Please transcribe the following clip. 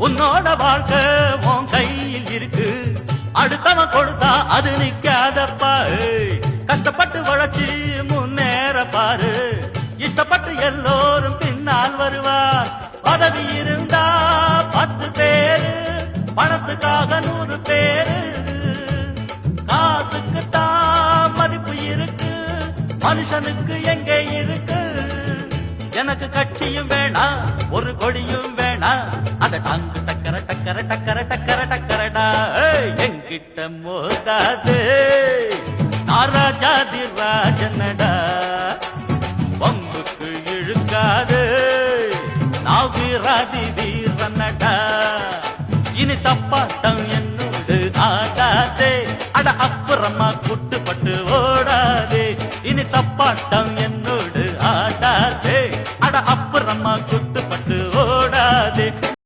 உன்னோட வாழ்க்கை உன் கையில் இருக்கு. அடுத்தவன் கொடுத்தா அது நிக்காதப்பா ஏய். கஷ்டப்பட்டு வளர்ச்சி முன்னேற பாரு. இஷ்டப்பட்டு எல்லோரும் பின்னால் வருவார். பதவி இருந்தா பத்து பேரு பணத்துக்காக நூறு பேரு. காசுக்கு தான் மதிப்பு இருக்கு மனுஷனுக்கு எங்கே இருக்கு? எனக்கு கட்சியும் வேணாம் ஒரு கொடியும் வேணாம். அத தாங்கு டக்கர டக்கர டக்கர டக்கர டக்கரடா. எங்கிட்ட மோதாது நாராஜாதி ராஜனடா. பம்புக்கு இழுக்காது. நான் வீராதி வீரனடா. இனி தப்பாட்டம் என்னோடு ஆடாதே. அட அப்புறமா குட்டுப்பட்டு ஓடாதே. இனி தப்பாட்டம் என்னோடு ஆடாதே. அட அப்புறமா